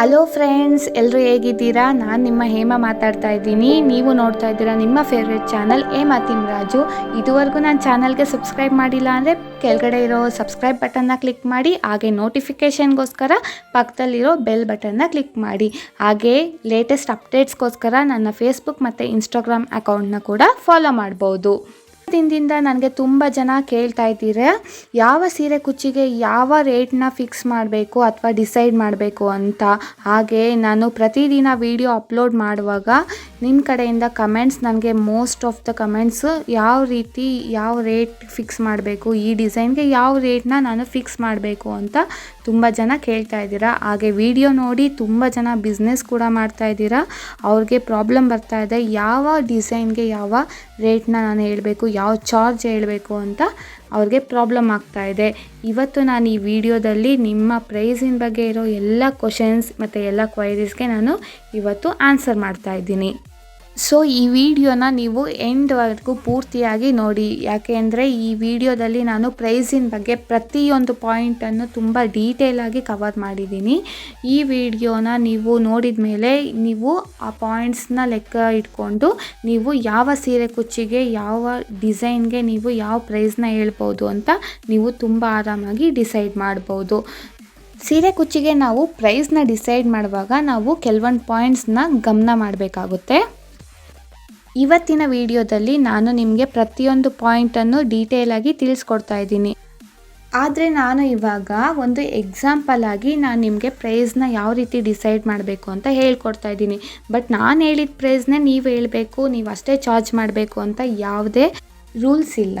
Hello friends ಎಲ್ಲರೂ ಹೇಗಿದ್ದೀರಾ? ನಾನು ನಿಮ್ಮ ಹೇಮ ಮಾತಾಡ್ತಾ ಇದ್ದೀನಿ. ನೀವು ನೋಡ್ತಾ ಇದ್ದೀರಾ ನಿಮ್ಮ ಫೇವ್ರೆಟ್ ಚಾನಲ್ ಹೇಮಾ ತಿಮ್ರಾಜು. ಇದುವರೆಗೂ ನಾನು ಚಾನಲ್ಗೆ ಸಬ್ಸ್ಕ್ರೈಬ್ ಮಾಡಿಲ್ಲ ಅಂದರೆ ಕೆಳಗಡೆ ಇರೋ ಸಬ್ಸ್ಕ್ರೈಬ್ ಬಟನ್ನ ಕ್ಲಿಕ್ ಮಾಡಿ, ಹಾಗೆ ನೋಟಿಫಿಕೇಷನ್ಗೋಸ್ಕರ ಪಕ್ಕದಲ್ಲಿರೋ ಬೆಲ್ ಬಟನ್ನ ಕ್ಲಿಕ್ ಮಾಡಿ. ಹಾಗೆ ಲೇಟೆಸ್ಟ್ ಅಪ್ಡೇಟ್ಸ್ಗೋಸ್ಕರ ನನ್ನ ಫೇಸ್ಬುಕ್ ಮತ್ತು ಇನ್ಸ್ಟಾಗ್ರಾಮ್ ಅಕೌಂಟ್ನ ಕೂಡ ಫಾಲೋ ಮಾಡ್ಬೋದು. ದಿನದಿಂದ ನನಗೆ ತುಂಬ ಜನ ಕೇಳ್ತಾ ಇದ್ದೀರಿ, ಯಾವ ಸೀರೆ ಕುಚ್ಚಿಗೆ ಯಾವ ರೇಟ್ನ ಫಿಕ್ಸ್ ಮಾಡಬೇಕು ಅಥವಾ ಡಿಸೈಡ್ ಮಾಡಬೇಕು ಅಂತ. ಹಾಗೆ ನಾನು ಪ್ರತಿದಿನ ವಿಡಿಯೋ ಅಪ್ಲೋಡ್ ಮಾಡುವಾಗ ನಿಮ್ಮ ಕಡೆಯಿಂದ ಕಮೆಂಟ್ಸ್ ನನಗೆ ಮೋಸ್ಟ್ ಆಫ್ ದ ಕಮೆಂಟ್ಸ್ ಯಾವ ರೀತಿ, ಯಾವ ರೇಟ್ ಫಿಕ್ಸ್ ಮಾಡಬೇಕು, ಈ ಡಿಸೈನ್ಗೆ ಯಾವ ರೇಟ್ನ ನಾನು ಫಿಕ್ಸ್ ಮಾಡಬೇಕು ಅಂತ ತುಂಬ ಜನ ಕೇಳ್ತಾ ಇದ್ದೀರಾ. ಹಾಗೆ ವಿಡಿಯೋ ನೋಡಿ ತುಂಬ ಜನ ಬಿಸ್ನೆಸ್ ಕೂಡ ಮಾಡ್ತಾ ಇದ್ದೀರಾ. ಅವ್ರಿಗೆ ಪ್ರಾಬ್ಲಮ್ ಬರ್ತಾ ಇದೆ. ಯಾವ ಡಿಸೈನ್ಗೆ ಯಾವ ರೇಟ್ನ ನಾನು ಹೇಳಬೇಕು, ಯಾವ ಚಾರ್ಜ್ ಹೇಳಬೇಕು ಅಂತ ಅವ್ರಿಗೆ ಪ್ರಾಬ್ಲಮ್ ಆಗ್ತಾ ಇದೆ. ಇವತ್ತು ನಾನು ಈ ವಿಡಿಯೋದಲ್ಲಿ ನಿಮ್ಮ ಪ್ರೈಸಿನ ಬಗ್ಗೆ ಇರೋ ಎಲ್ಲ ಕ್ವಶನ್ಸ್ ಮತ್ತು ಎಲ್ಲ ಕ್ವೈರೀಸ್ಗೆ ನಾನು ಇವತ್ತು ಆನ್ಸರ್ ಮಾಡ್ತಾ ಇದ್ದೀನಿ. ಸೊ ಈ ವಿಡಿಯೋನ ನೀವು ಎಂಡ್ವರೆಗೂ ಪೂರ್ತಿಯಾಗಿ ನೋಡಿ. ಯಾಕೆ ಅಂದರೆ ಈ ವಿಡಿಯೋದಲ್ಲಿ ನಾನು ಪ್ರೈಸಿನ ಬಗ್ಗೆ ಪ್ರತಿಯೊಂದು ಪಾಯಿಂಟನ್ನು ತುಂಬ ಡೀಟೇಲಾಗಿ ಕವರ್ ಮಾಡಿದ್ದೀನಿ. ಈ ವಿಡಿಯೋನ ನೀವು ನೋಡಿದ ಮೇಲೆ ನೀವು ಆ ಪಾಯಿಂಟ್ಸ್ನ ಲೆಕ್ಕ ಇಟ್ಕೊಂಡು ನೀವು ಯಾವ ಸೀರೆ ಕುಚ್ಚಿಗೆ, ಯಾವ ಡಿಸೈನ್ಗೆ ನೀವು ಯಾವ ಪ್ರೈಸ್ನ ಹೇಳ್ಬೋದು ಅಂತ ನೀವು ತುಂಬ ಆರಾಮಾಗಿ ಡಿಸೈಡ್ ಮಾಡ್ಬೋದು. ಸೀರೆ ಕುಚ್ಚಿಗೆ ನಾವು ಪ್ರೈಸ್ನ ಡಿಸೈಡ್ ಮಾಡುವಾಗ ನಾವು ಕೆಲವೊಂದು ಪಾಯಿಂಟ್ಸ್ನ ಗಮನ ಮಾಡಬೇಕಾಗುತ್ತೆ. ಇವತ್ತಿನ ವಿಡಿಯೋದಲ್ಲಿ ನಾನು ನಿಮಗೆ ಪ್ರತಿಯೊಂದು ಪಾಯಿಂಟನ್ನು ಡೀಟೇಲಾಗಿ ತಿಳಿಸ್ಕೊಡ್ತಾ ಇದ್ದೀನಿ. ಆದರೆ ನಾನು ಇವಾಗ ಒಂದು ಎಕ್ಸಾಂಪಲ್ ಆಗಿ ನಾನು ನಿಮಗೆ ಪ್ರೈಸ್ನ ಯಾವ ರೀತಿ ಡಿಸೈಡ್ ಮಾಡಬೇಕು ಅಂತ ಹೇಳ್ಕೊಡ್ತಾ ಇದ್ದೀನಿ. ಬಟ್ ನಾನು ಹೇಳಿದ ಪ್ರೈಸ್ನೇ ನೀವು ಹೇಳಬೇಕು, ನೀವು ಅಷ್ಟೇ ಚಾರ್ಜ್ ಮಾಡಬೇಕು ಅಂತ ಯಾವುದೇ ರೂಲ್ಸ್ ಇಲ್ಲ.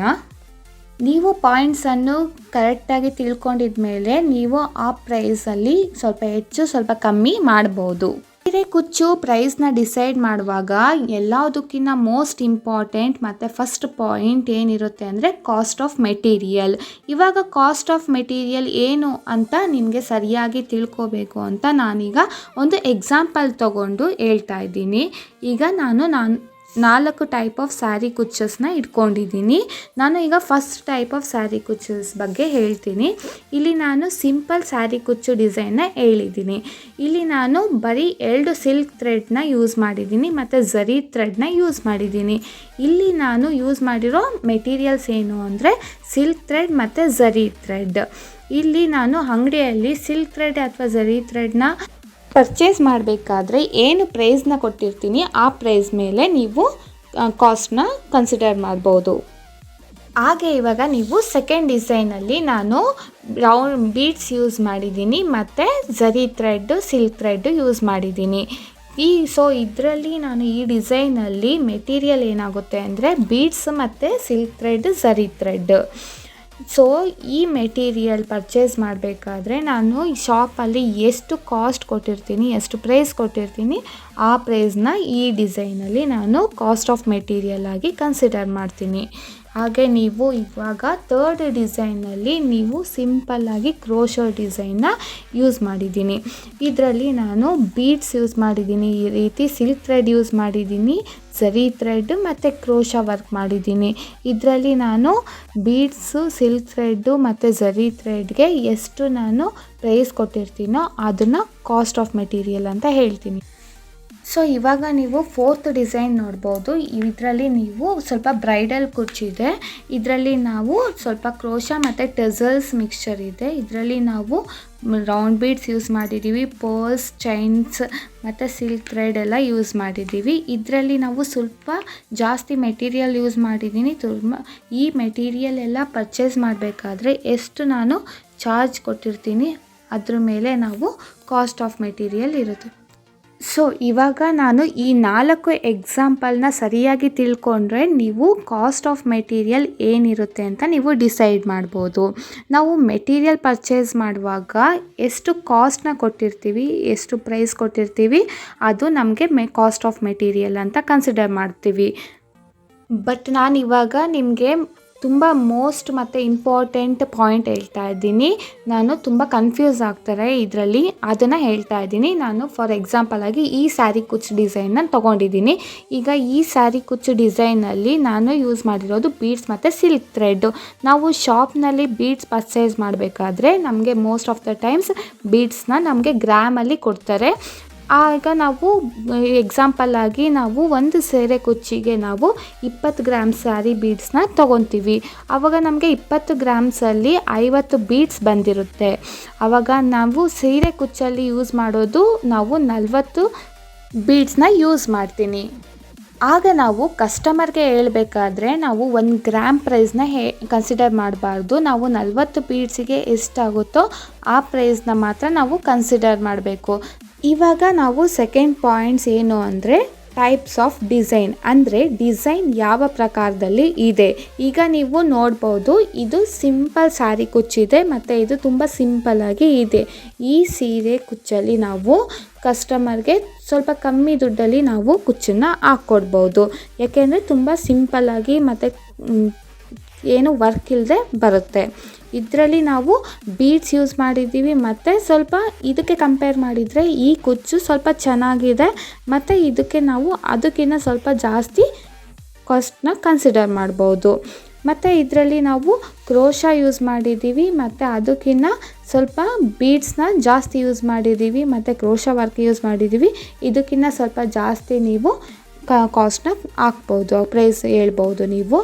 ನೀವು ಪಾಯಿಂಟ್ಸನ್ನು ಕರೆಕ್ಟಾಗಿ ತಿಳ್ಕೊಂಡಿದ ಮೇಲೆ ನೀವು ಆ ಪ್ರೈಸಲ್ಲಿ ಸ್ವಲ್ಪ ಹೆಚ್ಚು, ಸ್ವಲ್ಪ ಕಮ್ಮಿ ಮಾಡ್ಬೋದು. ಸೀರೆ ಕುಚ್ಚು ಪ್ರೈಸ್ನ ಡಿಸೈಡ್ ಮಾಡುವಾಗ ಎಲ್ಲದಕ್ಕಿಂತ ಮೋಸ್ಟ್ ಇಂಪಾರ್ಟೆಂಟ್ ಮತ್ತು ಫಸ್ಟ್ ಪಾಯಿಂಟ್ ಏನಿರುತ್ತೆ ಅಂದರೆ ಕಾಸ್ಟ್ ಆಫ್ ಮೆಟೀರಿಯಲ್ ಇವಾಗ ಕಾಸ್ಟ್ ಆಫ್ ಮೆಟೀರಿಯಲ್ ಏನು ಅಂತ ನಿಮಗೆ ಸರಿಯಾಗಿ ತಿಳ್ಕೋಬೇಕು ಅಂತ ನಾನೀಗ ಒಂದು ಎಕ್ಸಾಂಪಲ್ ತಗೊಂಡು ಹೇಳ್ತಾ ಇದ್ದೀನಿ. ಈಗ ನಾನು ನಾನು ನಾಲ್ಕು ಟೈಪ್ ಆಫ್ ಸ್ಯಾರಿ ಕುಚ್ಚಸ್ನ ಇಟ್ಕೊಂಡಿದ್ದೀನಿ. ನಾನು ಈಗ ಫಸ್ಟ್ ಟೈಪ್ ಆಫ್ ಸ್ಯಾರಿ ಕುಚ್ಚಸ್ ಬಗ್ಗೆ ಹೇಳ್ತೀನಿ. ಇಲ್ಲಿ ನಾನು ಸಿಂಪಲ್ ಸ್ಯಾರಿ ಕುಚ್ಚು ಡಿಸೈನ್ನ ಹೇಳಿದ್ದೀನಿ. ಇಲ್ಲಿ ನಾನು ಬರೀ ಎರಡು ಸಿಲ್ಕ್ ಥ್ರೆಡ್ನ ಯೂಸ್ ಮಾಡಿದ್ದೀನಿ ಮತ್ತು ಝರಿ ಥ್ರೆಡ್ನ ಯೂಸ್ ಮಾಡಿದ್ದೀನಿ. ಇಲ್ಲಿ ನಾನು ಯೂಸ್ ಮಾಡಿರೋ ಮೆಟೀರಿಯಲ್ಸ್ ಏನು ಅಂದರೆ ಸಿಲ್ಕ್ ಥ್ರೆಡ್ ಮತ್ತು ಝರಿ ಥ್ರೆಡ್ ಇಲ್ಲಿ ನಾನು ಅಂಗಡಿಯಲ್ಲಿ ಸಿಲ್ಕ್ ಥ್ರೆಡ್ ಅಥವಾ ಝರಿ ಥ್ರೆಡ್ನ ಪರ್ಚೇಸ್ ಮಾಡಬೇಕಾದ್ರೆ ಏನು ಪ್ರೈಸ್ನ ಕೊಟ್ಟಿರ್ತೀನಿ, ಆ ಪ್ರೈಸ್ ಮೇಲೆ ನೀವು ಕಾಸ್ಟ್ನ ಕನ್ಸಿಡರ್ ಮಾಡ್ಬೋದು. ಹಾಗೆ ಇವಾಗ ನೀವು ಸೆಕೆಂಡ್ ಡಿಸೈನಲ್ಲಿ ನಾನು ರೌಂಡ್ ಬೀಡ್ಸ್ ಯೂಸ್ ಮಾಡಿದ್ದೀನಿ, ಮತ್ತು zari thread silk thread use ಮಾಡಿದ್ದೀನಿ. ಈ ಸೊ ಇದರಲ್ಲಿ ನಾನು ಈ ಡಿಸೈನಲ್ಲಿ ಮೆಟೀರಿಯಲ್ ಏನಾಗುತ್ತೆ ಅಂದರೆ ಬೀಡ್ಸ್ ಮತ್ತು silk thread zari thread so ಈ ಮೆಟೀರಿಯಲ್ ಪರ್ಚೇಸ್ ಮಾಡಬೇಕಾದ್ರೆ ನಾನು ಈ ಶಾಪಲ್ಲಿ ಎಷ್ಟು ಕಾಸ್ಟ್ ಕೊಟ್ಟಿರ್ತೀನಿ, ಎಷ್ಟು ಪ್ರೈಸ್ ಕೊಟ್ಟಿರ್ತೀನಿ, ಆ ಪ್ರೈಸ್ನ ಈ ಡಿಸೈನಲ್ಲಿ ನಾನು ಕಾಸ್ಟ್ ಆಫ್ ಮೆಟೀರಿಯಲ್ ಆಗಿ ಕನ್ಸಿಡರ್ ಮಾಡ್ತೀನಿ. ಹಾಗೆ ನೀವು ಇವಾಗ ತರ್ಡ್ ಡಿಸೈನಲ್ಲಿ ನೀವು ಸಿಂಪಲ್ಲಾಗಿ ಕ್ರೋಶೋ ಡಿಸೈನ್ನ ಯೂಸ್ ಮಾಡಿದ್ದೀನಿ. ಇದರಲ್ಲಿ ನಾನು ಬೀಡ್ಸ್ ಯೂಸ್ ಮಾಡಿದ್ದೀನಿ. ಈ ರೀತಿ ಸಿಲ್ಕ್ ಥ್ರೆಡ್ ಯೂಸ್ ಮಾಡಿದ್ದೀನಿ. ಝರಿ ಥ್ರೆಡ್ ಮತ್ತು ಕ್ರೋಶ ವರ್ಕ್ ಮಾಡಿದ್ದೀನಿ. ಇದರಲ್ಲಿ ನಾನು ಬೀಡ್ಸು ಸಿಲ್ಕ್ ಥ್ರೆಡ್ಡು ಮತ್ತು ಝರಿ ಥ್ರೆಡ್ಗೆ ಎಷ್ಟು ನಾನು ಪ್ರೈಸ್ ಕೊಟ್ಟಿರ್ತೀನೋ ಅದನ್ನು ಕಾಸ್ಟ್ ಆಫ್ ಮೆಟೀರಿಯಲ್ ಅಂತ ಹೇಳ್ತೀನಿ. ಸೊ ಇವಾಗ ನೀವು ಫೋರ್ತ್ ಡಿಸೈನ್ ನೋಡ್ಬೋದು. ಇದರಲ್ಲಿ ನೀವು ಸ್ವಲ್ಪ ಬ್ರೈಡಲ್ ಇದೆ. ಇದರಲ್ಲಿ ನಾವು ಸ್ವಲ್ಪ ಕ್ರೋಶ ಮತ್ತು ಟೆಸಲ್ಸ್ ಮಿಕ್ಸ್ಚರ್ ಇದೆ. ಇದರಲ್ಲಿ ನಾವು ರೌಂಡ್ ಬೀಡ್ಸ್ ಯೂಸ್ ಮಾಡಿದ್ದೀವಿ ಪರ್ಸ್ ಚೈನ್ಸ್ ಮತ್ತು ಸಿಲ್ಕ್ ಥ್ರೆಡ್ ಎಲ್ಲ ಯೂಸ್ ಮಾಡಿದ್ದೀವಿ ಇದರಲ್ಲಿ ನಾವು ಸ್ವಲ್ಪ ಜಾಸ್ತಿ ಮೆಟೀರಿಯಲ್ ಯೂಸ್ ಮಾಡಿದ್ದೀನಿ ತುಂಬ ಈ ಮೆಟೀರಿಯಲ್ ಎಲ್ಲ ಪರ್ಚೇಸ್ ಮಾಡಬೇಕಾದ್ರೆ ಎಷ್ಟು ನಾನು ಚಾರ್ಜ್ ಕೊಟ್ಟಿರ್ತೀನಿ, ಅದ್ರ ಮೇಲೆ ನಾವು ಕಾಸ್ಟ್ ಆಫ್ ಮೆಟೀರಿಯಲ್ ಇರುತ್ತೆ. ಸೊ ಇವಾಗ ನಾನು ಈ ನಾಲ್ಕು ಎಕ್ಸಾಂಪಲ್ನ ಸರಿಯಾಗಿ ತಿಳ್ಕೊಂಡ್ರೆ ನೀವು ಕಾಸ್ಟ್ ಆಫ್ ಮೆಟೀರಿಯಲ್ ಏನಿರುತ್ತೆ ಅಂತ ನೀವು ಡಿಸೈಡ್ ಮಾಡ್ಬೋದು. ನಾವು ಮೆಟೀರಿಯಲ್ ಪರ್ಚೇಸ್ ಮಾಡುವಾಗ ಎಷ್ಟು ಕಾಸ್ಟ್ನ ಕೊಟ್ಟಿರ್ತೀವಿ, ಎಷ್ಟು ಪ್ರೈಸ್ ಕೊಟ್ಟಿರ್ತೀವಿ, ಅದು ನಮಗೆ ಮೆ ಕಾಸ್ಟ್ ಆಫ್ ಮೆಟೀರಿಯಲ್ ಅಂತ ಕನ್ಸಿಡರ್ ಮಾಡ್ತೀವಿ. ಬಟ್ ನಾನು ಇವಾಗ ನಿಮಗೆ ತುಂಬ ಮೋಸ್ಟ್ ಮತ್ತು ಇಂಪಾರ್ಟೆಂಟ್ ಪಾಯಿಂಟ್ ಹೇಳ್ತಾ ಇದ್ದೀನಿ. ನಾನು ತುಂಬ ಕನ್ಫ್ಯೂಸ್ ಆಗ್ತಾರೆ ಇದರಲ್ಲಿ. ಅದನ್ನು ಹೇಳ್ತಾ ಇದ್ದೀನಿ. ನಾನು ಫಾರ್ ಎಕ್ಸಾಂಪಲ್ ಆಗಿ ಈ ಸ್ಯಾರಿ ಕುಚ್ಚು ಡಿಸೈನ್ನ ತೊಗೊಂಡಿದ್ದೀನಿ. ಈಗ ಈ ಸ್ಯಾರಿ ಕುಚ್ಚು ಡಿಸೈನಲ್ಲಿ ನಾನು ಯೂಸ್ ಮಾಡಿರೋದು ಬೀಡ್ಸ್ ಮತ್ತು ಸಿಲ್ಕ್ ಥ್ರೆಡ್ ನಾವು ಶಾಪ್ನಲ್ಲಿ ಬೀಡ್ಸ್ ಪರ್ಚೇಸ್ ಮಾಡಬೇಕಾದ್ರೆ ನಮಗೆ ಮೋಸ್ಟ್ ಆಫ್ ದ ಟೈಮ್ಸ್ ಬೀಡ್ಸ್ನ ನಮಗೆ ಗ್ರಾಮಲ್ಲಿ ಕೊಡ್ತಾರೆ. ಆಗ ನಾವು ಎಕ್ಸಾಂಪಲ್ ಆಗಿ ನಾವು ಒಂದು ಸೀರೆ ಕುಚ್ಚಿಗೆ ನಾವು ಇಪ್ಪತ್ತು ಗ್ರಾಮ್ ಸ್ಯಾರಿ ಬೀಡ್ಸ್ನ ತೊಗೊತೀವಿ. ಆವಾಗ ನಮಗೆ ಇಪ್ಪತ್ತು ಗ್ರಾಮ್ಸಲ್ಲಿ ಐವತ್ತು ಬೀಡ್ಸ್ ಬಂದಿರುತ್ತೆ. ಆವಾಗ ನಾವು ಸೀರೆ ಕುಚ್ಚಲ್ಲಿ ಯೂಸ್ ಮಾಡೋದು ನಾವು ನಲವತ್ತು ಬೀಡ್ಸ್ನ ಯೂಸ್ ಮಾಡ್ತೀನಿ. ಆಗ ನಾವು ಕಸ್ಟಮರ್ಗೆ ಹೇಳಬೇಕಾದ್ರೆ ನಾವು ಒಂದು ಗ್ರಾಮ್ ಪ್ರೈಸ್ನ ಹೇ ಕನ್ಸಿಡರ್ ಮಾಡಬಾರ್ದು. ನಾವು ನಲವತ್ತು ಬೀಡ್ಸಿಗೆ ಎಷ್ಟಾಗುತ್ತೋ ಆ ಪ್ರೈಸ್ನ ಮಾತ್ರ ನಾವು ಕನ್ಸಿಡರ್ ಮಾಡಬೇಕು. ಇವಾಗ ನಾವು ಸೆಕೆಂಡ್ ಪಾಯಿಂಟ್ಸ್ ಏನು ಅಂದರೆ ಟೈಪ್ಸ್ ಆಫ್ ಡಿಸೈನ್ ಅಂದರೆ ಡಿಸೈನ್ ಯಾವ ಪ್ರಕಾರದಲ್ಲಿ ಇದೆ. ಈಗ ನೀವು ನೋಡ್ಬೋದು, ಇದು ಸಿಂಪಲ್ ಸ್ಯಾರಿ ಕುಚ್ಚಿದೆ ಮತ್ತು ಇದು ತುಂಬ ಸಿಂಪಲ್ಲಾಗಿ ಇದೆ. ಈ ಸೀರೆ ಕುಚ್ಚಲ್ಲಿ ನಾವು ಕಸ್ಟಮರ್ಗೆ ಸ್ವಲ್ಪ ಕಮ್ಮಿ ದುಡ್ಡಲ್ಲಿ ನಾವು ಕುಚ್ಚನ್ನು ಹಾಕ್ಕೊಡ್ಬೋದು ಯಾಕೆಂದರೆ ತುಂಬ ಸಿಂಪಲ್ಲಾಗಿ ಮತ್ತು ಏನು ವರ್ಕ್ ಇಲ್ಲದೆ ಬರುತ್ತೆ. ಇದರಲ್ಲಿ ನಾವು ಬೀಡ್ಸ್ ಯೂಸ್ ಮಾಡಿದ್ದೀವಿ. ಮತ್ತು ಸ್ವಲ್ಪ ಇದಕ್ಕೆ ಕಂಪೇರ್ ಮಾಡಿದರೆ ಈ ಕುಚ್ಚು ಸ್ವಲ್ಪ ಚೆನ್ನಾಗಿದೆ. ಮತ್ತು ಇದಕ್ಕೆ ನಾವು ಅದಕ್ಕಿಂತ ಸ್ವಲ್ಪ ಜಾಸ್ತಿ ಕಾಸ್ಟ್ನ ಕನ್ಸಿಡರ್ ಮಾಡ್ಬೋದು. ಮತ್ತು ಇದರಲ್ಲಿ ನಾವು ಕ್ರೋಶ ಯೂಸ್ ಮಾಡಿದ್ದೀವಿ. ಮತ್ತು ಅದಕ್ಕಿಂತ ಸ್ವಲ್ಪ ಬೀಡ್ಸ್ನ ಜಾಸ್ತಿ ಯೂಸ್ ಮಾಡಿದ್ದೀವಿ. ಮತ್ತು ಕ್ರೋಶ ವರ್ಕ್ ಯೂಸ್ ಮಾಡಿದ್ದೀವಿ. ಇದಕ್ಕಿಂತ ಸ್ವಲ್ಪ ಜಾಸ್ತಿ ನೀವು ಕಾಸ್ಟ್ನ ಹಾಕ್ಬೋದು. ಪ್ರೈಸ್ ಹೇಳ್ಬೋದು ನೀವು.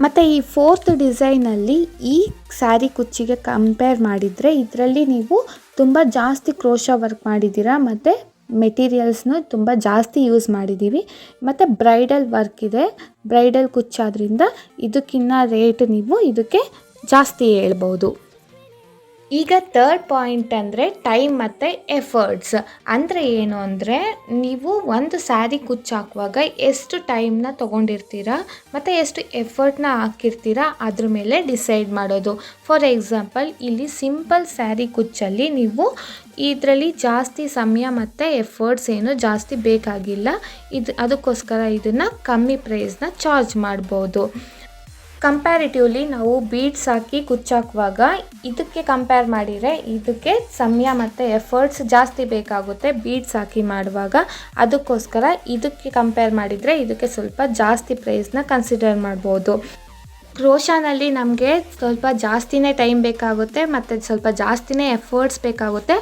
ಮತ್ತು ಈ ಫೋರ್ತ್ ಡಿಸೈನಲ್ಲಿ ಈ ಸ್ಯಾರಿ ಕುಚ್ಚಿಗೆ ಕಂಪೇರ್ ಮಾಡಿದರೆ ಇದರಲ್ಲಿ ನೀವು ತುಂಬ ಜಾಸ್ತಿ ಕ್ರೋಶ ವರ್ಕ್ ಮಾಡಿದ್ದೀರಾ, ಮತ್ತು ಮೆಟೀರಿಯಲ್ಸ್ನು ತುಂಬ ಜಾಸ್ತಿ ಯೂಸ್ ಮಾಡಿದ್ದೀವಿ. ಮತ್ತು ಬ್ರೈಡಲ್ ವರ್ಕ್ ಇದೆ. ಬ್ರೈಡಲ್ ಕುಚ್ಚಾದ್ರಿಂದ ಇದಕ್ಕಿನ್ನ ರೇಟ್ ನೀವು ಇದಕ್ಕೆ ಜಾಸ್ತಿ ಹೇಳ್ಬೋದು. ಈಗ ತರ್ಡ್ ಪಾಯಿಂಟ್ ಅಂದರೆ ಟೈಮ್ ಮತ್ತು ಎಫರ್ಟ್ಸ್ ಅಂದರೆ ಏನು ಅಂದರೆ ನೀವು ಒಂದು ಸ್ಯಾರಿ ಕುಚ್ಚು ಹಾಕುವಾಗ ಎಷ್ಟು ಟೈಮ್ನ ತೊಗೊಂಡಿರ್ತೀರಾ, ಮತ್ತು ಎಷ್ಟು ಎಫರ್ಟ್ನ ಹಾಕಿರ್ತೀರಾ, ಅದ್ರ ಮೇಲೆ ಡಿಸೈಡ್ ಮಾಡೋದು. ಫಾರ್ ಎಕ್ಸಾಂಪಲ್ ಇಲ್ಲಿ ಸಿಂಪಲ್ ಸ್ಯಾರಿ ಕುಚ್ಚಲ್ಲಿ ನೀವು ಇದರಲ್ಲಿ ಜಾಸ್ತಿ ಸಮಯ ಮತ್ತು ಎಫರ್ಟ್ಸ್ ಏನು ಜಾಸ್ತಿ ಬೇಕಾಗಿಲ್ಲ. ಇದು, ಅದಕ್ಕೋಸ್ಕರ ಇದನ್ನು ಕಮ್ಮಿ ಪ್ರೈಸ್ನ ಚಾರ್ಜ್ ಮಾಡ್ಬೋದು. ಕಂಪ್ಯಾರಿಟಿವ್ಲಿ ನಾವು ಬೀಡ್ಸ್ ಹಾಕಿ ಕುಚ್ಚಾಕುವಾಗ ಇದಕ್ಕೆ ಕಂಪೇರ್ ಮಾಡಿದರೆ ಇದಕ್ಕೆ ಸಮಯ ಮತ್ತು ಎಫರ್ಟ್ಸ್ ಜಾಸ್ತಿ ಬೇಕಾಗುತ್ತೆ ಬೀಡ್ಸ್ ಹಾಕಿ ಮಾಡುವಾಗ. ಅದಕ್ಕೋಸ್ಕರ ಇದಕ್ಕೆ ಕಂಪೇರ್ ಮಾಡಿದರೆ ಇದಕ್ಕೆ ಸ್ವಲ್ಪ ಜಾಸ್ತಿ ಪ್ರೈಸ್ನ ಕನ್ಸಿಡರ್ ಮಾಡ್ಬೋದು. ಕ್ರೋಶಾನಲ್ಲಿ ನಮಗೆ ಸ್ವಲ್ಪ ಜಾಸ್ತಿನೇ ಟೈಮ್ ಬೇಕಾಗುತ್ತೆ ಮತ್ತು ಸ್ವಲ್ಪ ಜಾಸ್ತಿನೇ ಎಫರ್ಟ್ಸ್ ಬೇಕಾಗುತ್ತೆ.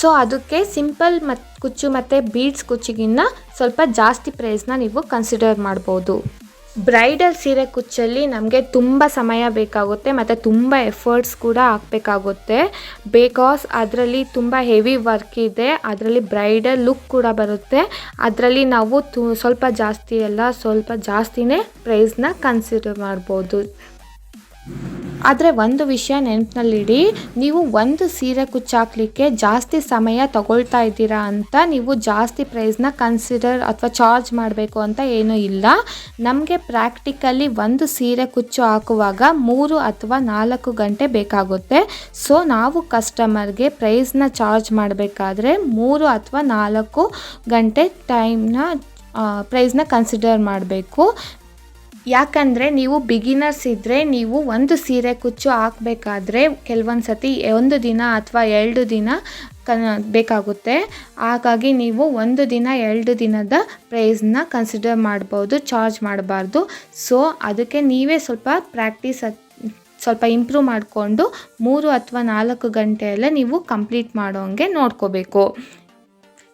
ಸೊ ಅದಕ್ಕೆ ಸಿಂಪಲ್ ಮತ್ತು ಕುಚ್ಚು ಮತ್ತು ಬೀಡ್ಸ್ ಕುಚ್ಚಿಗಿನ್ನ ಸ್ವಲ್ಪ ಜಾಸ್ತಿ ಪ್ರೈಸ್ನ ನೀವು ಕನ್ಸಿಡರ್ ಮಾಡ್ಬೋದು. ಬ್ರೈಡಲ್ ಸೀರೆ ಕುಚ್ಚಲ್ಲಿ ನಮಗೆ ತುಂಬ ಸಮಯ ಬೇಕಾಗುತ್ತೆ ಮತ್ತು ತುಂಬ ಎಫರ್ಟ್ಸ್ ಕೂಡ ಹಾಕಬೇಕಾಗುತ್ತೆ. ಬಿಕಾಸ್ ಅದರಲ್ಲಿ ತುಂಬ ಹೆವಿ ವರ್ಕ್ ಇದೆ, ಅದರಲ್ಲಿ ಬ್ರೈಡಲ್ ಲುಕ್ ಕೂಡ ಬರುತ್ತೆ. ಅದರಲ್ಲಿ ನಾವು ತು, ಸ್ವಲ್ಪ ಜಾಸ್ತಿ ಎಲ್ಲ ಸ್ವಲ್ಪ ಜಾಸ್ತಿನೇ ಪ್ರೈಸ್ನ ಕನ್ಸಿಡರ್ ಮಾಡ್ಬೋದು. ಆದರೆ ಒಂದು ವಿಷಯ ನೆನಪಿನಲ್ಲಿಡಿ, ನೀವು ಒಂದು ಸೀರೆ ಕುಚ್ಚಾಕ್ಲಿಕ್ಕೆ ಜಾಸ್ತಿ ಸಮಯ ತಗೊಳ್ತಾ ಇದ್ದೀರಾ ಅಂತ ನೀವು ಜಾಸ್ತಿ ಪ್ರೈಸ್ನ ಕನ್ಸಿಡರ್ ಅಥವಾ ಚಾರ್ಜ್ ಮಾಡಬೇಕು ಅಂತ ಏನೂ ಇಲ್ಲ. ನಮಗೆ ಪ್ರಾಕ್ಟಿಕಲಿ ಒಂದು ಸೀರೆ ಕುಚ್ಚು ಹಾಕುವಾಗ ಮೂರು ಅಥವಾ ನಾಲ್ಕು ಗಂಟೆ ಬೇಕಾಗುತ್ತೆ. ಸೊ, ನಾವು ಕಸ್ಟಮರ್ಗೆ ಪ್ರೈಸ್ನ ಚಾರ್ಜ್ ಮಾಡಬೇಕಾದ್ರೆ ಮೂರು ಅಥವಾ ನಾಲ್ಕು ಗಂಟೆ ಟೈಮ್ನ ಪ್ರೈಸ್ನ ಕನ್ಸಿಡರ್ ಮಾಡಬೇಕು. ಯಾಕಂದರೆ ನೀವು ಬಿಗಿನರ್ಸ್ ಇದ್ದರೆ ನೀವು ಒಂದು ಸೀರೆ ಕುಚ್ಚು ಹಾಕಬೇಕಾದ್ರೆ ಕೆಲವೊಂದು ಸತಿ ಒಂದು ದಿನ ಅಥವಾ ಎರಡು ದಿನ ಕ, ಬೇಕಾಗುತ್ತೆ. ಹಾಗಾಗಿ ನೀವು ಒಂದು ದಿನ, ಎರಡು ದಿನದ ಪ್ರೈಸ್ನ ಕನ್ಸಿಡರ್ ಮಾಡ್ಬೋದು ಚಾರ್ಜ್ ಮಾಡಬಾರ್ದು. ಸೊ ಅದಕ್ಕೆ ನೀವೇ ಸ್ವಲ್ಪ ಪ್ರಾಕ್ಟೀಸ್ ಸ್ವಲ್ಪ ಇಂಪ್ರೂವ್ ಮಾಡಿಕೊಂಡು ಮೂರು ಅಥವಾ ನಾಲ್ಕು ಗಂಟೆಯಲ್ಲೇ ನೀವು ಕಂಪ್ಲೀಟ್ ಮಾಡೋಂಗೆ ನೋಡ್ಕೋಬೇಕು.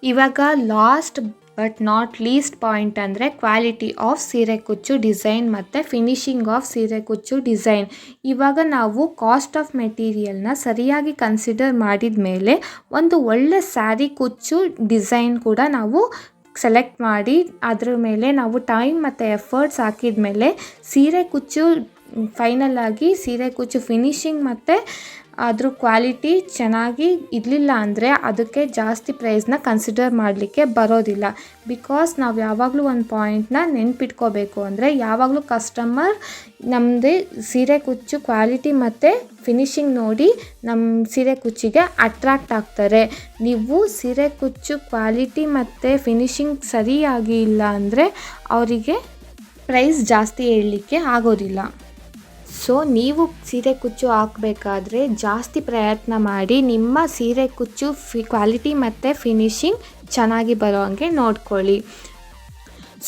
ಇವಾಗ last but not least point ಅಂದರೆ ಕ್ವಾಲಿಟಿ ಆಫ್ ಸೀರೆ ಕುಚ್ಚು ಡಿಸೈನ್ ಮತ್ತು ಫಿನಿಶಿಂಗ್ ಆಫ್ ಸೀರೆ ಕುಚ್ಚು ಡಿಸೈನ್ ಇವಾಗ ನಾವು ಕಾಸ್ಟ್ ಆಫ್ ಮೆಟೀರಿಯಲ್ನ ಸರಿಯಾಗಿ ಕನ್ಸಿಡರ್ ಮಾಡಿದ ಮೇಲೆ ಒಂದು ಒಳ್ಳೆ ಸ್ಯಾರಿ ಕುಚ್ಚು ಡಿಸೈನ್ ಕೂಡ ನಾವು ಸೆಲೆಕ್ಟ್ ಮಾಡಿ ಅದ್ರ ಮೇಲೆ ನಾವು ಟೈಮ್ ಮತ್ತು ಎಫರ್ಟ್ಸ್ ಹಾಕಿದ ಮೇಲೆ ಸೀರೆ ಕುಚ್ಚು ಫೈನಲ್ ಆಗಿ ಸೀರೆ ಕುಚ್ಚು ಫಿನಿಶಿಂಗ್ ಮತ್ತು ಅದ್ರ ಕ್ವಾಲಿಟಿ ಚೆನ್ನಾಗಿ ಇರಲಿಲ್ಲ ಅಂದರೆ ಅದಕ್ಕೆ ಜಾಸ್ತಿ ಪ್ರೈಸ್ನ ಕನ್ಸಿಡರ್ ಮಾಡಲಿಕ್ಕೆ ಬರೋದಿಲ್ಲ. ಬಿಕಾಸ್ ನಾವು ಯಾವಾಗಲೂ ಒಂದು ಪಾಯಿಂಟ್ನ ನೆನ್ಪಿಟ್ಕೋಬೇಕು ಅಂದರೆ ಯಾವಾಗಲೂ ಕಸ್ಟಮರ್ ನಮ್ಮದೇ ಸೀರೆ ಕುಚ್ಚು ಕ್ವಾಲಿಟಿ ಮತ್ತು ಫಿನಿಶಿಂಗ್ ನೋಡಿ ನಮ್ಮ ಸೀರೆ ಕುಚ್ಚಿಗೆ ಅಟ್ರಾಕ್ಟ್ ಆಗ್ತಾರೆ. ನೀವು ಸೀರೆ ಕುಚ್ಚು ಕ್ವಾಲಿಟಿ ಮತ್ತು ಫಿನಿಶಿಂಗ್ ಸರಿಯಾಗಿ ಇಲ್ಲ ಅಂದರೆ ಅವರಿಗೆ ಪ್ರೈಸ್ ಜಾಸ್ತಿ ಹೇಳಲಿಕ್ಕೆ ಆಗೋದಿಲ್ಲ. ಸೊ ನೀವು ಸೀರೆ ಕುಚ್ಚು ಹಾಕಬೇಕಾದ್ರೆ ಜಾಸ್ತಿ ಪ್ರಯತ್ನ ಮಾಡಿ ನಿಮ್ಮ ಸೀರೆ ಕುಚ್ಚು ಫಿ ಕ್ವಾಲಿಟಿ ಮತ್ತು ಫಿನಿಶಿಂಗ್ ಚೆನ್ನಾಗಿ ಬರೋ ಹಾಗೆ ನೋಡ್ಕೊಳ್ಳಿ.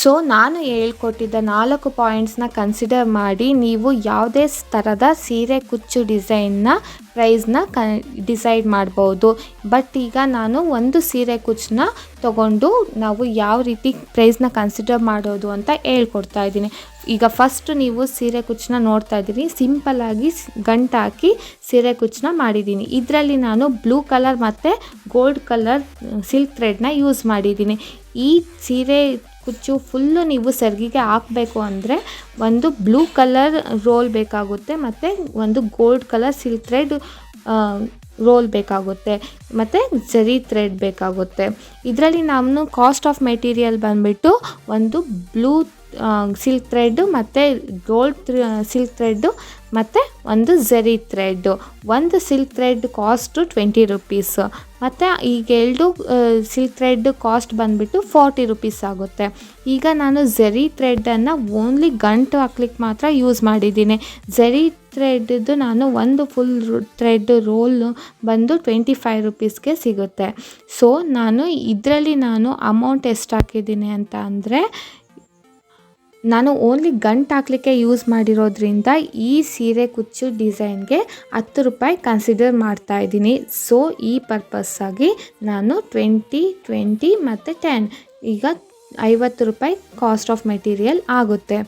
ಸೊ ನಾನು ಹೇಳ್ಕೊಟ್ಟಿದ್ದ ನಾಲ್ಕು ಪಾಯಿಂಟ್ಸ್ನ ಕನ್ಸಿಡರ್ ಮಾಡಿ ನೀವು ಯಾವುದೇ ಥರದ ಸೀರೆ, ಕುಚ್ಚು ಡಿಸೈನ್ನ ಪ್ರೈಸ್ನ ಕ ಡಿಸೈಡ್ ಮಾಡ್ಬೋದು. ಬಟ್ ಈಗ ನಾನು ಒಂದು ಸೀರೆ ಕುಚ್ಚನ್ನ ತಗೊಂಡು ನಾವು ಯಾವ ರೀತಿ ಪ್ರೈಸ್ನ ಕನ್ಸಿಡರ್ ಮಾಡೋದು ಅಂತ ಹೇಳ್ಕೊಡ್ತಾ ಇದ್ದೀನಿ. ಈಗ ಫಸ್ಟ್ ನೀವು ಸೀರೆ ಕುಚ್ಚನ್ನ ನೋಡ್ತಾ ಇದ್ದೀರಿ ಸಿಂಪಲ್ಲಾಗಿ ಗಂಟು ಹಾಕಿ ಸೀರೆ ಕುಚ್ಚನ್ನ ಮಾಡಿದ್ದೀನಿ. ಇದರಲ್ಲಿ ನಾನು ಬ್ಲೂ ಕಲರ್ ಮತ್ತು ಗೋಲ್ಡ್ ಕಲರ್ ಸಿಲ್ಕ್ ಥ್ರೆಡ್ನ ಯೂಸ್ ಮಾಡಿದ್ದೀನಿ. ಈ ಸೀರೆ ಕುಚ್ಚು ಫುಲ್ಲು ನೀವು ಸರ್ಗಿಗೆ ಹಾಕಬೇಕು ಅಂದರೆ ಒಂದು ಬ್ಲೂ ಕಲರ್ ರೋಲ್ ಬೇಕಾಗುತ್ತೆ ಮತ್ತು ಒಂದು gold colour silk thread roll ಬೇಕಾಗುತ್ತೆ ಮತ್ತು ಜರಿ ಥ್ರೆಡ್ ಬೇಕಾಗುತ್ತೆ. ಇದರಲ್ಲಿ ನಾನು ಕಾಸ್ಟ್ ಆಫ್ ಮೆಟೀರಿಯಲ್ ಬಂದುಬಿಟ್ಟು ಒಂದು ಬ್ಲೂ ಸಿಲ್ಕ್ ಥ್ರೆಡ್ಡು ಮತ್ತು ಗೋಲ್ಡ್ ಸಿಲ್ಕ್ ಥ್ರೆಡ್ಡು ಮತ್ತು ಒಂದು ಝರಿ ಥ್ರೆಡ್ಡು ಒಂದು silk thread cost twenty rupees ಮತ್ತು ಈಗ ಎರಡು ಸಿಲ್ಕ್ ಥ್ರೆಡ್ ಕಾಸ್ಟ್ ಬಂದುಬಿಟ್ಟು ಫಾರ್ಟಿ ರುಪೀಸ್ ಆಗುತ್ತೆ. ಈಗ ನಾನು ಝರಿ ಥ್ರೆಡನ್ನು ಓನ್ಲಿ ಗಂಟು ಹಾಕ್ಲಿಕ್ಕೆ ಮಾತ್ರ ಯೂಸ್ ಮಾಡಿದ್ದೀನಿ. ಝರಿ ಥ್ರೆಡ್ದು ನಾನು ಒಂದು ಫುಲ್ ಥ್ರೆಡ್ ರೋಲ್ ಬಂದು ಟ್ವೆಂಟಿ ಫೈವ್ ರುಪೀಸ್ಗೆ ಸಿಗುತ್ತೆ. ಸೊ ನಾನು ಇದರಲ್ಲಿ ನಾನು ಅಮೌಂಟ್ ಎಷ್ಟು ಹಾಕಿದ್ದೀನಿ ಅಂತ ಅಂದರೆ ನಾನು ಓನ್ಲಿ ಗಂಟು ಹಾಕ್ಲಿಕ್ಕೆ ಯೂಸ್ ಮಾಡಿರೋದ್ರಿಂದ ಈ ಸೀರೆ ಕುಚ್ಚು ಡಿಸೈನ್ಗೆ ಹತ್ತು ರೂಪಾಯಿ ಕನ್ಸಿಡರ್ ಮಾಡ್ತಾ ಇದ್ದೀನಿ. ಸೊ ಈ ಪರ್ಪಸ್ಸಾಗಿ ನಾನು ಟ್ವೆಂಟಿ ಟ್ವೆಂಟಿ ಮತ್ತು ಟೆನ್ ಈಗ ಐವತ್ತು ರೂಪಾಯಿ ಕಾಸ್ಟ್ ಆಫ್ ಮೆಟೀರಿಯಲ್ ಆಗುತ್ತೆ.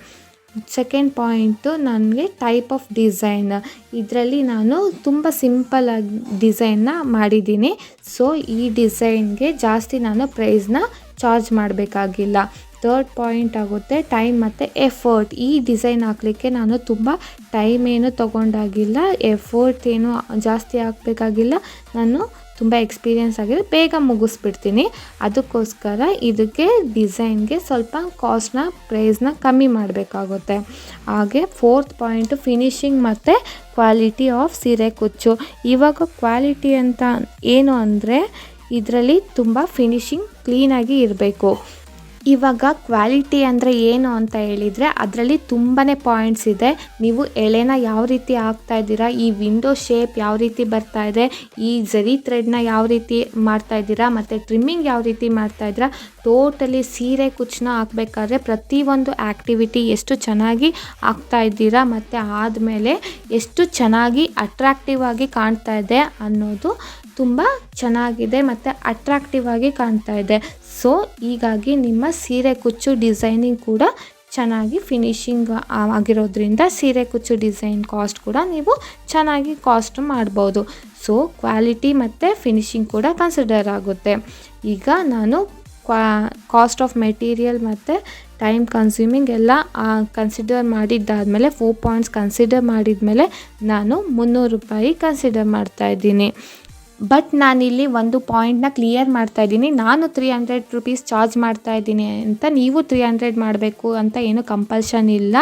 ಸೆಕೆಂಡ್ ಪಾಯಿಂಟು ನನಗೆ ಟೈಪ್ ಆಫ್ ಡಿಸೈನ್ ಇದರಲ್ಲಿ ನಾನು ತುಂಬ ಸಿಂಪಲ್ಲಾಗಿ ಡಿಸೈನ್ನ ಮಾಡಿದ್ದೀನಿ. ಸೊ ಈ ಡಿಸೈನ್ಗೆ ಜಾಸ್ತಿ ನಾನು ಪ್ರೈಸ್ನ ಚಾರ್ಜ್ ಮಾಡಬೇಕಾಗಿಲ್ಲ. ತರ್ಡ್ ಪಾಯಿಂಟ್ ಆಗುತ್ತೆ ಟೈಮ್ ಮತ್ತು ಎಫರ್ಟ್ ಈ ಡಿಸೈನ್ ಹಾಕಲಿಕ್ಕೆ ನಾನು ತುಂಬ ಟೈಮ್ ಏನು ತೊಗೊಂಡಾಗಿಲ್ಲ ಎಫರ್ಟ್ ಏನು ಜಾಸ್ತಿ ಹಾಕಬೇಕಾಗಿಲ್ಲ. ನಾನು ತುಂಬ ಎಕ್ಸ್ಪೀರಿಯೆನ್ಸ್ ಆಗಿದೆ, ಬೇಗ ಮುಗಿಸ್ಬಿಡ್ತೀನಿ. ಅದಕ್ಕೋಸ್ಕರ ಇದಕ್ಕೆ ಡಿಸೈನ್ಗೆ ಸ್ವಲ್ಪ ಕಾಸ್ಟ್ನ ಪ್ರೈಸ್ನ ಕಮ್ಮಿ ಮಾಡಬೇಕಾಗುತ್ತೆ. ಹಾಗೆ ಫೋರ್ತ್ ಪಾಯಿಂಟು ಫಿನಿಶಿಂಗ್ ಮತ್ತು ಕ್ವಾಲಿಟಿ ಆಫ್ ಸೀರೆ ಕುಚ್ಚು. ಇವಾಗ ಕ್ವಾಲಿಟಿ ಅಂತ ಏನು ಅಂದರೆ, ಇದರಲ್ಲಿ ತುಂಬ ಫಿನಿಶಿಂಗ್ ಕ್ಲೀನಾಗಿ ಇರಬೇಕು. ಇವಾಗ ಕ್ವಾಲಿಟಿ ಅಂದರೆ ಏನು ಅಂತ ಹೇಳಿದರೆ ಅದರಲ್ಲಿ ತುಂಬಾ ಪಾಯಿಂಟ್ಸ್ ಇದೆ. ನೀವು ಎಳೆನ ಯಾವ ರೀತಿ ಹಾಕ್ತಾ ಇದ್ದೀರಾ, ಈ ವಿಂಡೋ ಶೇಪ್ ಯಾವ ರೀತಿ ಬರ್ತಾ ಇದೆ, ಈ ಜರಿ ಥ್ರೆಡ್ನ ಯಾವ ರೀತಿ ಮಾಡ್ತಾ ಇದ್ದೀರಾ, ಮತ್ತು ಟ್ರಿಮ್ಮಿಂಗ್ ಯಾವ ರೀತಿ ಮಾಡ್ತಾ ಇದ್ದೀರಾ ಟೋಟಲಿ ಸೀರೆ ಕುಚ್ಚನ್ನ ಹಾಕ್ಬೇಕಾದ್ರೆ ಪ್ರತಿಯೊಂದು ಆ್ಯಕ್ಟಿವಿಟಿ ಎಷ್ಟು ಚೆನ್ನಾಗಿ ಹಾಕ್ತಾ ಇದ್ದೀರಾ, ಮತ್ತು ಆದಮೇಲೆ ಎಷ್ಟು ಚೆನ್ನಾಗಿ ಅಟ್ರಾಕ್ಟಿವ್ ಆಗಿ ಕಾಣ್ತಾ ಇದೆ ಅನ್ನೋದು ತುಂಬ ಚೆನ್ನಾಗಿದೆ, ಮತ್ತು ಅಟ್ರಾಕ್ಟಿವ್ ಆಗಿ ಕಾಣ್ತಾ ಇದೆ. ಸೊ ಹೀಗಾಗಿ ನಿಮ್ಮ ಸೀರೆ ಕುಚ್ಚು ಡಿಸೈನಿಂಗ್ ಕೂಡ ಚೆನ್ನಾಗಿ ಫಿನಿಶಿಂಗ್ ಆಗಿರೋದ್ರಿಂದ ಸೀರೆ ಕುಚ್ಚು ಡಿಸೈನ್ ಕಾಸ್ಟ್ ಕೂಡ ನೀವು ಚೆನ್ನಾಗಿ ಕಾಸ್ಟ್ ಮಾಡ್ಬೋದು. ಸೊ ಕ್ವಾಲಿಟಿ ಮತ್ತು ಫಿನಿಶಿಂಗ್ ಕೂಡ ಕನ್ಸಿಡರ್ ಆಗುತ್ತೆ. ಈಗ ನಾನು ಕ್ವಾ ಕಾಸ್ಟ್ ಆಫ್ ಮೆಟೀರಿಯಲ್ ಮತ್ತು ಟೈಮ್ ಕನ್ಸ್ಯೂಮಿಂಗ್ ಎಲ್ಲ ಕನ್ಸಿಡರ್ ಮಾಡಿದ್ದಾದಮೇಲೆ ಫೋರ್ ಪಾಯಿಂಟ್ಸ್ ಕನ್ಸಿಡರ್ ಮಾಡಿದ ಮೇಲೆ ನಾನು ಮುನ್ನೂರು ರೂಪಾಯಿ ಕನ್ಸಿಡರ್ ಮಾಡ್ತಾಯಿದ್ದೀನಿ ಬಟ್ ನಾನಿಲ್ಲಿ ಒಂದು ಪಾಯಿಂಟ್ನ ಕ್ಲಿಯರ್ ಮಾಡ್ತಾ ಇದ್ದೀನಿ. ನಾನು ತ್ರೀ ಹಂಡ್ರೆಡ್ ರುಪೀಸ್ ಚಾರ್ಜ್ ಮಾಡ್ತಾ ಇದ್ದೀನಿ ಅಂತ ನೀವು ತ್ರೀ ಹಂಡ್ರೆಡ್ ಮಾಡಬೇಕು ಅಂತ ಏನು ಕಂಪಲ್ಷನ್ ಇಲ್ಲ.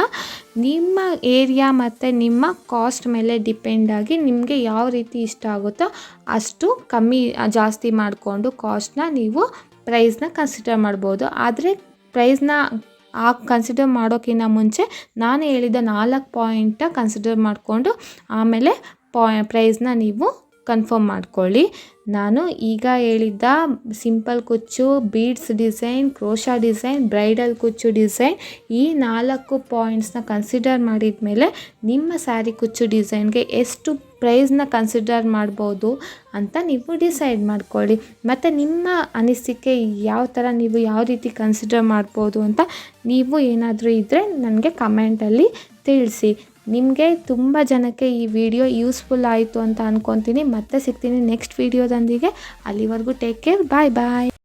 ನಿಮ್ಮ ಏರಿಯಾ ಮತ್ತು ನಿಮ್ಮ ಕಾಸ್ಟ್ ಮೇಲೆ ಡಿಪೆಂಡ್ ಆಗಿ ನಿಮಗೆ ಯಾವ ರೀತಿ ಇಷ್ಟ ಆಗುತ್ತೋ ಅಷ್ಟು ಕಮ್ಮಿ, ಜಾಸ್ತಿ ಮಾಡಿಕೊಂಡು ಕಾಸ್ಟ್ನ ನೀವು ಪ್ರೈಸ್ನ ಕನ್ಸಿಡರ್ ಮಾಡ್ಬೋದು. ಆದರೆ ಪ್ರೈಸ್ನ ಆ ಕನ್ಸಿಡರ್ ಮಾಡೋಕ್ಕಿಂತ ಮುಂಚೆ ನಾನು ಹೇಳಿದ ನಾಲ್ಕು ಪಾಯಿಂಟ ಕನ್ಸಿಡರ್ ಮಾಡಿಕೊಂಡು ಆಮೇಲೆ ಪಾಯ್ ಪ್ರೈಸ್ನ ನೀವು ಕನ್ಫರ್ಮ್ ಮಾಡ್ಕೊಳ್ಳಿ. ನಾನು ಈಗ ಹೇಳಿದ್ದ ಸಿಂಪಲ್ ಕುಚ್ಚು beads design crochet design bridal ಕುಚ್ಚು ಡಿಸೈನ್ ಈ ನಾಲ್ಕು ಪಾಯಿಂಟ್ಸ್ನ ಕನ್ಸಿಡರ್ ಮಾಡಿದ ಮೇಲೆ ನಿಮ್ಮ ಸ್ಯಾರಿ ಕುಚ್ಚು ಡಿಸೈನ್ಗೆ ಎಷ್ಟು ಪ್ರೈಸ್ನ ಕನ್ಸಿಡರ್ ಮಾಡ್ಬೋದು ಅಂತ ನೀವು ಡಿಸೈಡ್ ಮಾಡ್ಕೊಳ್ಳಿ. ಮತ್ತು ನಿಮ್ಮ ಅನಿಸಿಕೆ ಯಾವ ಥರ ನೀವು ಯಾವ ರೀತಿ ಕನ್ಸಿಡರ್ ಮಾಡ್ಬೋದು ಅಂತ ನೀವು ಏನಾದರೂ ಇದ್ದರೆ ನನಗೆ ಕಮೆಂಟಲ್ಲಿ ತಿಳಿಸಿ. ನಿಮಗೆ ತುಂಬ ಜನಕ್ಕೆ ಈ ವಿಡಿಯೋ ಯೂಸ್ಫುಲ್ ಆಯಿತು ಅಂತ ಅಂದ್ಕೊತೀನಿ ಮತ್ತೆ ಸಿಗ್ತೀನಿ ನೆಕ್ಸ್ಟ್ ವಿಡಿಯೋದೊಂದಿಗೆ ಅಲ್ಲಿವರೆಗೂ ಟೇಕ್ ಕೇರ್ ಬಾಯ್ ಬಾಯ್